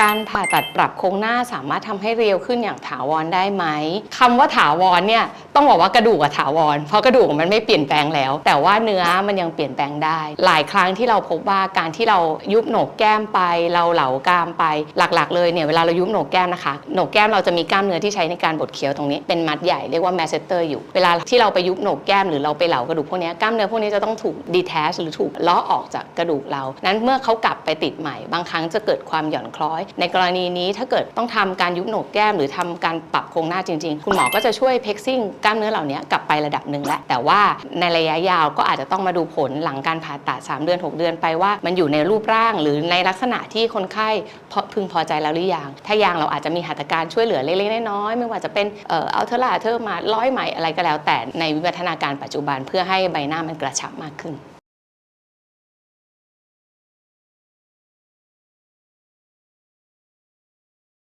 การผ่าตัดปรับโครงหน้าสามารถทำให้เรียวขึ้นอย่างถาวรได้ไหมคำว่าถาวรเนี่ย ต้องบอกว่ากระดูกอะถาวร เพราะกระดูกมันไม่เปลี่ยนแปลงแล้ว แต่ว่าเนื้อมันยังเปลี่ยนแปลงได้ หลายครั้งที่เราพบว่าการที่เรายุบโหนกแก้มไป เราเหลากรามไป หลักๆ เลยเนี่ยเวลาเรายุบโหนกแก้มนะคะ โหนกแก้มเราจะมีกล้ามเนื้อที่ใช้ในการบดเคี้ยวตรงนี้ เป็นมัดใหญ่เรียกว่าแมสเซเตอร์อยู่ เวลาที่เราไปยุบโหนกแก้มหรือเราไปเหลากระดูกพวกนี้กล้ามเนื้อพวกนี้จะต้องถูก detach หรือถูกลาะออกจากกระดูกเรา นั้นเมื่อเขากลับไปติดใหม่ บางครั้งจะเกิดความหย่อนคล้อย ในกรณีนี้ถ้าเกิดต้องทำการยุบโหนกแก้ม หรือทำการปรับโครงหน้าจริง ๆ คุณหมอก็จะช่วยเพกซิ่งล้ามเนื้อเหล่านี้กลับไประดับหนึ่งแล้วแต่ว่าในระยะยาวก็อาจจะต้องมาดูผลหลังการผ่าตัด 3 เดือน 6 เดือนไปว่า มันอยู่ในรูปร่างหรือในลักษณะที่คนไข้พึงพอใจแล้วหรือยัง ถ้ายังเราอาจจะมีหัตถการช่วยเหลือเล็กๆน้อยๆไม่ว่าจะเป็นเอ่ออัลเทอร์ลาเทอร์มาร้อยไหมอะไรก็แล้ว แต่ในวิวัฒนาการปัจจุบันเพื่อให้ใบหน้ามันกระชับมากขึ้น